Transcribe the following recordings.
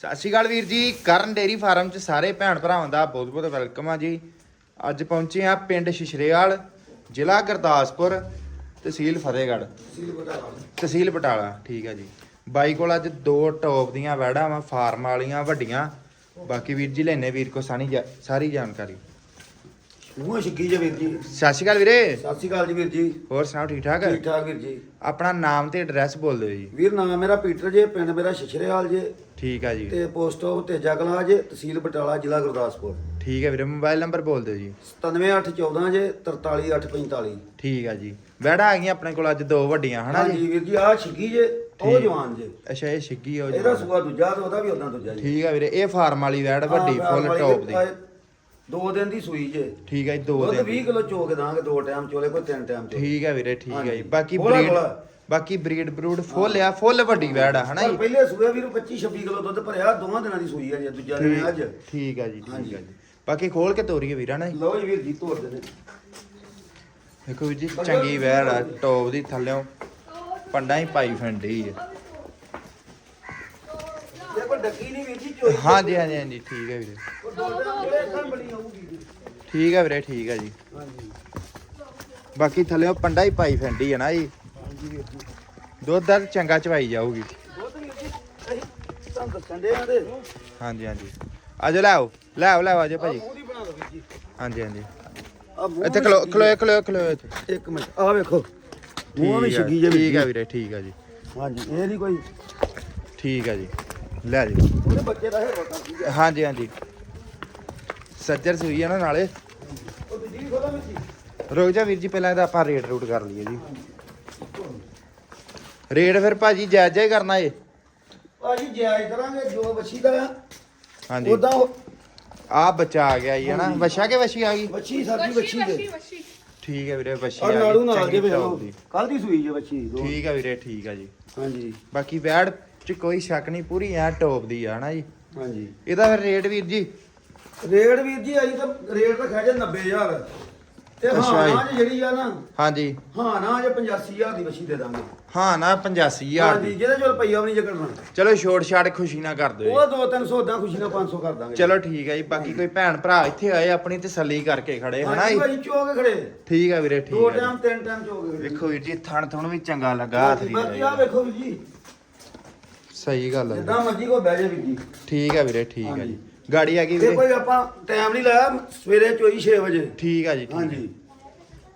ਸਤਿ ਸ਼੍ਰੀ ਅਕਾਲ ਵੀਰ ਜੀ। ਕਰਨ ਡੇਰੀ ਫਾਰਮ ਚ ਸਾਰੇ ਭੈਣ ਭਰਾਵਾਂ ਦਾ ਬਹੁਤ ਬਹੁਤ ਵੈਲਕਮ ਆ ਜੀ। ਅੱਜ ਪਹੁੰਚੇ ਆ ਪਿੰਡ ਸ਼ਿਸ਼ਰੇਵਾਲ ਜ਼ਿਲ੍ਹਾ ਗੁਰਦਾਸਪੁਰ ਤਹਿਸੀਲ ਫਤਿਹਗੜ੍ਹ। ਤਹਿਸੀਲ ਬਟਾਲਾ। ਠੀਕ ਆ ਜੀ। ਬਾਈ ਕੋਲ ਅੱਜ ਦੋ ਟੌਪ ਦੀਆਂ ਵੈੜਾਂ ਵਾ ਫਾਰਮ ਵਾਲੀਆਂ ਵੱਡੀਆਂ। ਬਾਕੀ ਵੀਰ ਜੀ ਲੈਨੇ ਵੀਰ ਕੋ ਜਾ- ਸਾਰੀ ਜਾਣਕਾਰੀ। ਮੂੰਹ ਛਿੱਕੀ ਜੇ ਵੀਰ ਜੀ। ਸਤਿ ਸ਼੍ਰੀ ਅਕਾਲ ਵੀਰੇ। ਸਤਿ ਸ਼੍ਰੀ ਅਕਾਲ ਜੀ ਵੀਰ ਜੀ। ਹੋਰ ਸੁਣਾਓ ਠੀਕ ਠਾਕ? ਠੀਕ ਠਾਕ ਵੀਰ ਜੀ। ਆਪਣਾ ਨਾਮ ਤੇ ਐਡਰੈਸ ਬੋਲ ਦਿਓ ਜੀ। ਵੀਰ ਨਾਮ ਮੇਰਾ ਪੀਟਰ ਜੇ ਪਿੰਡ ਮੇਰਾ ਸ਼ਿਸ਼ਰੇਵਾਲ ਜੇ। ਠੀਕ ਆ ਜੀ। ਤੇ ਪੋਸਟ ਆਫ ਤੇਜਾ ਕਲਾਂ ਜੇ ਤਹਿਸੀਲ ਬਟਾਲਾ ਜ਼ਿਲ੍ਹਾ ਗੁਰਦਾਸਪੁਰ। ਠੀਕ ਹੈ ਵੀਰੇ ਮੋਬਾਈਲ ਨੰਬਰ ਬੋਲ ਦਿਓ ਜੀ। 97814 ਜੇ 43845 ਠੀਕ ਆ ਜੀ। ਵੈੜਾ ਆ ਗਈਆਂ ਆਪਣੇ ਕੋਲ ਅੱਜ ਦੋ ਵੱਡੀਆਂ ਹਨਾ ਜੀ? ਵੀਰ ਜੀ ਆਹ ਛਿੱਕੀ ਜੇ ਉਹ। ਜਵਾਨ ਜੇ। ਅੱਛਾ ਇਹ ਛਿੱਗੀ ਉਹ ਇਹਦਾ। ਸੂਆ ਦੂਜਾ ਤੇ ਉਹਦਾ ਵੀ ਉਦਾਂ ਦੂਜਾ ਜੀ। ਠੀਕ ਆ ਵੀਰੇ ਇਹ ਫਾਰਮ ਵਾਲੀ ਵੈੜ ਵੱਡੀ ਫੁੱਲ ਟੌਪ ਦੀ। ਦੋ ਦਿਨ ਦੀ ਸੂਈ ਜੇ। ਠੀਕ ਆ ਜੀ ਦੋ ਦੁੱਧ ਦਿਨ 20 ਦੀ। ਕਿਲੋ ਚੋ ਕੇ ਦਾਂਗੇ ਦੋ ਟਾਈਮ ਚੋਲੇ ਕੋਈ ਤਿੰਨ ਟਾਈਮ ਠੀਕ ਆ ਵੀਰੇ ਠੀਕ ਆ ਜੀ। ਹਾਂਜੀ। ਬਾਕੀ ਬੋਲਾ, ਬਰੀਡ ਬੋਲਾ। ਬਾਕੀ ਬਰੀਡ ਬਰੂਡ ਫੁੱਲ ਆ ਫੁੱਲ ਵੱਡੀ ਵੈੜ ਆ ਹਨਾ ਪਰ ਜੀ? ਪਹਿਲੇ ਸੂਏ ਵੀਰ 25 26 ਕਿਲੋ ਦੁੱਧ ਭਰਿਆ ਦੋਵਾਂ ਦਿਨਾਂ ਦੀ ਸੂਈ ਹੈ ਜੀ ਦੂਜਾ ਦਿਨ ਅੱਜ। ਠੀਕ ਠੀਕ ਆ ਜੀ ਠੀਕ ਹਾਂਜੀ। ਆ ਜੀ। ਬਾਕੀ ਖੋਲ ਕੇ ਤੋਰੀਏ ਵੀਰਾ ਨਾ ਜੀ? ਲਓ ਜੀ ਵੀਰ ਜੀ ਤੋੜ ਦੇ ਦੇਖੋ ਵੀਰ ਜੀ ਚੰਗੀ ਵੈੜ ਆ ਟੌਪ ਦੀ ਥੱਲਿਓਂ ਪੰਡਾ ਹੀ ਪਾਈ ਫੰਡੀ ਆ। ਇਹ ਕੋਈ ਡੱਕੀ ਨਹੀਂ ਵੀਰ ਜੀ ਚੋਈ ਹਾਂਜੀ ਹਾਂਜੀ ਹਾਂਜੀ ਠੀਕ ਆ ਵੀਰੇ। ਉਹ। ਠੀਕ ਆ ਵੀਰੇ ਠੀਕ ਆ ਜੀ। ਹਾਂਜੀ ਬਾਕੀ ਥੱਲਿਓਂ ਪੰਡਾ ਹੀ ਪਾਈ ਫੰਡੀ ਆ ਨਾ ਜੀ। ਦੁੱਧ ਦਾ ਚੰਗਾ ਚਵਾਈ ਜਾਊਗੀ। ਹਾਂਜੀ ਹਾਂਜੀ। ਆਜੋ ਲੈ ਆਓ ਲੈ ਆਓ ਲੈ ਆਓ ਆਜੋ ਭਾਜੀ। ਹਾਂਜੀ ਹਾਂਜੀ। ਇੱਥੇ ਖਲੋ ਖਲੋ ਖਲੋ ਖਲੋ। ਇੱਕ ਮਿੰਟ ਆ ਵੇਖੋ। ਮੂੰਹ ਵੀ ਛਿੱਗੀ ਜੇ ਠੀਕ ਆ ਵੀਰ ਠੀਕ ਆ ਜੀ। ਹਾਂਜੀ ਇਹ ਨਹੀਂ ਕੋਈ ਠੀਕ ਆ ਜੀ। ਲੈ ਜੀ। ਉਹਦੇ ਬੱਚੇ ਦਾ ਹੈ ਰੋਟਾ ਠੀਕ ਹੈ ਹਾਂਜੀ ਹਾਂਜੀ। ਸੱਜਰ ਸੂਈ ਆ ਨਾ ਨਾਲੇ। ਰੁਕ ਜਾ ਵੀਰ ਜੀ ਪਹਿਲਾਂ ਇਹਦਾ ਆਪਾਂ ਰੇਟ ਰੂਟ ਕਰ ਲਈਏ ਜੀ। ਰੇਟ ਫਿਰ ਭਾਜੀ ਜਾਇਜ਼ ਜਾਇਜ਼ ਕਰਨਾ ਏ। ਭਾਜੀ ਜਾਇਜ਼ ਕਰਾਂਗੇ ਜੋ ਬੱਚੀ ਦਾ ਹਾਂਜੀ। ਉਦਾਂ ਆ ਬੱਚਾ ਆ ਗਿਆ ਜੀ ਹਨਾ। ਵਛਾ ਕੇ ਵਛੀ ਆ ਗਈ? ਬੱਚੀ ਸਾਡੀ ਬੱਚੀ ਦੇ ਠੀਕ ਹੈ ਵੀਰੇ ਵਛੀ ਔਰ ਆ ਗਈ। ਨਾਲ ਚੰਗੀ ਜੇ ਵੇਖ ਦੀ। ਕੱਲ ਦੀ ਸੂਈ ਜੇ ਬੱਚੀ ਦੋ। ਠੀਕ ਆ ਵੀਰੇ ਠੀਕ ਆ ਜੀ। ਹਾਂਜੀ। ਬਾਕੀ ਵੈੜ ਚ ਕੋਈ ਸ਼ੱਕ ਨਹੀਂ ਪੂਰੀ ਐ ਟੌਪ ਦੀ ਆ ਹਨਾ ਜੀ? ਹਾਂਜੀ। ਇਹਦਾ ਫਿਰ ਰੇਟ ਵੀਰ ਜੀ? ਰੇਟ ਵੀਰ ਜੀ ਅਜੀ ਤਾਂ ਰੇਟ ਖਾ ਜੇ 90000 ਤੇ ਅੱਛਾ ਹਾਂ ਜੀ। ਜੇ ਜਿਹੜੀ ਆ ਨਾ ਹਾਂਜੀ। ਹਾਂ ਨਾ ਜੇ 85000 ਦੀ ਬੱਚੀ ਦੇ ਦਾਂਗੇ। ਹਾਂ ਨਾ 85000 ਹਾਂਜੀ ਦੀ। ਜਿਹਦੇ ਚੋਂ ਰੁਪਈਆ ਵੀ ਨਹੀਂ ਜੇ ਕਰਨਾ ਚਲੋ ਛੋਟ ਛਾੜ ਖੁਸ਼ੀ ਨਾ ਕਰ ਦਿਓ ਉਹ 2-300 ਉਦਾਂ ਖੁਸ਼ੀ ਨਾਲ 500 ਕਰ ਦਾਂਗੇ। ਚਲੋ ਠੀਕ ਹੈ ਜੀ ਬਾਕੀ ਕੋਈ ਭੈਣ ਭਰਾ ਇੱਥੇ ਆਏ ਆਪਣੀ ਤਸੱਲੀ ਕਰਕੇ ਖੜੇ ਹਨਾ ਹਾਂਜੀ ਜੀ? ਭਾਜੀ ਚੋ ਕੇ ਖੜੇ। ਠੀਕ ਹੈ ਵੀਰੇ ਠੀਕ ਦੋ ਹੈ ਟਾਈਮ ਜੀ। ਤਿੰਨ ਟਾਈਮ ਚੋ ਕੇ ਖੜੇ। ਵੇਖੋ ਵੀਰ ਜੀ ਥਣ ਥਣ ਵੀ ਚੰਗਾ ਲੱਗਾ ਹੱਥ ਦੀ ਬਾਕੀ ਆ ਵੇਖੋ ਵੀਰ ਜੀ। ਸਹੀ ਗੱਲ ਹੈ ਜਿੱਦਾਂ ਮਰਜ਼ੀ ਕੋ ਬਹਿ ਜਾ ਵੀਰ ਜੀ। ਠੀਕ ਹੈ ਵੀਰੇ ਠੀਕ ਹੈ ਹਾਂਜੀ। ਗਾੜੀ ਆ ਗਈ ਵੀਰੇ। ਕੋਈ ਆਪਾਂ ਟਾਈਮ ਨਹੀਂ ਲਾਇਆ ਸਵੇਰੇ ਚੋਈ 6 ਵਜੇ। ਠੀਕ ਹੈ ਜੀ ਠੀਕ ਹੈ ਹਾਂਜੀ।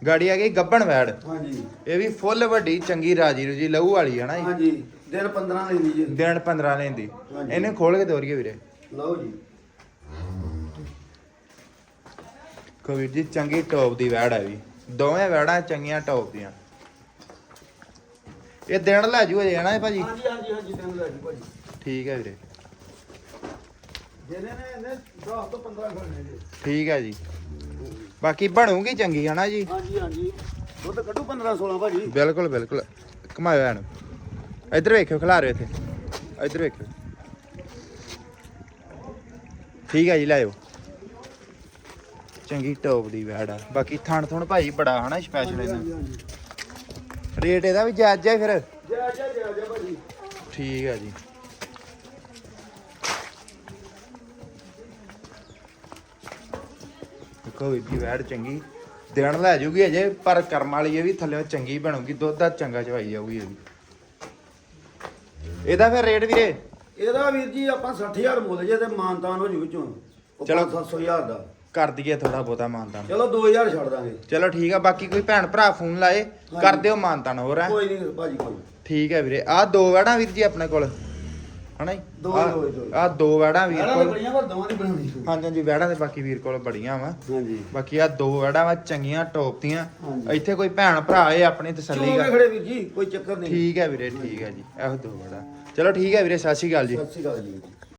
ਗਾੜੀ ਆ ਗਈ ਗੱਬਣ ਵੈੜ। ਹਾਂਜੀ। ਇਹ ਵੀ ਫੁੱਲ ਵੱਡੀ ਚੰਗੀ ਰਾਜੀ ਰੂਜੀ ਲਹੂ ਵਾਲੀ ਹੈ ਨਾ ਜੀ। ਹਾਂਜੀ ਦਿਨ 15 ਲੈਂਦੀ ਜੀ। ਦਿਨ 15 ਲੈਂਦੀ। ਹਾਂਜੀ। ਇਹਨੇ ਖੋਲ ਕੇ ਤੋਰੀਏ ਵੀਰੇ। ਲਓ ਜੀ। ਕੋ ਵੀਰ ਜੀ ਚੰਗੀ ਟੌਪ ਦੀ ਵੈੜ ਹੈ ਵੀ ਦੋਵੇਂ ਵੈੜਾਂ ਚੰਗੀਆਂ ਟੌਪ ਦੀਆਂ। ਇਹ ਦਿਨ ਲੈ ਜੂ ਅਜੇ ਨਾ ਇਹ ਭਾਜੀ? ਹਾਂਜੀ ਹਾਂਜੀ ਹਾਂਜੀ ਦਿਨ ਲੈ ਜੀ ਭਾਜੀ। ਠੀਕ ਹੈ ਵੀਰੇ। ਜਿਹਨੇ ਨੇ ਇਹਨੇ 10 ਤੋਂ 15 ਖੜਨੇ ਜੀ। ਠੀਕ ਹੈ ਜੀ। ਬਾਕੀ ਬਣੂਗੀ ਚੰਗੀ ਹੈ ਨਾ ਜੀ? ਹਾਂਜੀ ਹਾਂਜੀ। ਦੁੱਧ ਕੱਢੂ 15 16 ਭਾਜੀ। ਬਿਲਕੁਲ ਬਿਲਕੁਲ। ਘਮਾਇਓ ਐਨ ਇੱਧਰ ਵੇਖਿਓ ਖਿਲਾਰਿਓ ਇੱਥੇ। ਇੱਧਰ ਵੇਖਿਓ। ਠੀਕ ਹੈ ਜੀ ਲਾਇਓ ਚੰਗੀ ਟੌਪ ਦੀ ਵੈੜ ਆ। ਬਾਕੀ ਥਣ ਥਣ ਭਾਈ ਬੜਾ ਹਨਾ ਸਪੈਸ਼ਲ ਹਾਂਜੀ ਰੇਟ ਇਹਦਾ ਵੀ ਜਾਇਜ਼ ਹੈ ਫਿਰ? ਜੈ ਜੈ ਜੈ ਜੈ ਭਾਜੀ। ਠੀਕ ਹੈ ਜੀ। ਵੀਰ ਜੀ ਵੈੜ ਚੰਗੀ। ਦਿਨ ਲੈ ਜੂਗੀ ਅਜੇ ਪਰ ਕਰਮ ਵਾਲੀ ਇਹ ਵੀ ਥੱਲੇ ਚੰਗੀ ਬਣੂਗੀ ਦੁੱਧ ਦਾ ਚੰਗਾ ਚਵਾਈ ਜਾਊਗੀ ਇਹ ਵੀ। ਇਹਦਾ ਫਿਰ ਰੇਟ ਵੀਰੇ? ਇਹਦਾ ਵੀਰ ਜੀ ਆਪਾਂ 60000 ਮੁੱਲ ਜੇ ਤੇ ਮਾਨਤਾਨ ਹੋ ਜੂ ਵਿੱਚੋਂ। ਚਲੋ। 700,000 ਦਾ। ਕਰ ਦਈਏ ਥੋੜਾ ਬਹੁਤਾ ਮਾਨਤਾਨ। ਚਲੋ 2000 ਛੱਡ ਦਾਂਗੇ। ਚਲੋ ਠੀਕ ਆ ਬਾਕੀ ਕੋਈ ਭੈਣ ਭਰਾ ਫੋਨ ਲਾਏ ਕਰ ਦਿਓ ਮਾਨਤਾਨ ਹੋਰ ਹੈ? ਕੋਈ ਨਹੀਂ ਭਾਜੀ ਕੋਈ ਠੀਕ ਹੈ ਵੀਰੇ। ਆਹ ਦੋ ਵੈੜਾਂ ਵੀਰ ਜੀ ਆਪਣੇ ਕੋਲ। ਹਨਾ ਜੀ? ਦੋ, ਦੋ, ਦੋ। ਆਹ ਦੋ ਵੈੜਾਂ ਵੀਰ ਇਹਨਾਂ ਕੋਲ। ਬੜੀਆਂ ਪਰ ਦੋਵਾਂ ਦੀ ਬਣਾਉਣੀ ਹਾਂਜੀ ਹਾਂਜੀ ਵੈੜਾਂ ਦੇ ਬਾਕੀ ਵੀਰ ਕੋਲ ਬੜੀਆਂ ਵਾ। ਹਾਂਜੀ। ਬਾਕੀ ਆ ਦੋ ਵੈੜਾਂ ਵਾ ਚੰਗੀਆਂ ਟੌਪ ਦੀਆਂ। ਹਾਂਜੀ। ਇੱਥੇ ਕੋਈ ਭੈਣ ਭਰਾ ਆਏ ਆਪਣੀ ਤਸੱਲੀ ਚੋਗੇ ਕਰ। ਖੜੇ ਵੀਰ ਜੀ ਕੋਈ ਚੱਕਰ ਨਹੀਂ। ਠੀਕ ਹੈ ਵੀਰੇ ਠੀਕ ਹੈ ਜੀ। ਇਹੋ ਦੋ ਵੈੜਾਂ ਚਲੋ ਠੀਕ ਹੈ ਵੀਰੇ ਸਤਿ ਸ਼੍ਰੀ ਅਕਾਲ ਜੀ। ਸਤਿ ਸ਼੍ਰੀ ਅਕਾਲ ਜੀ।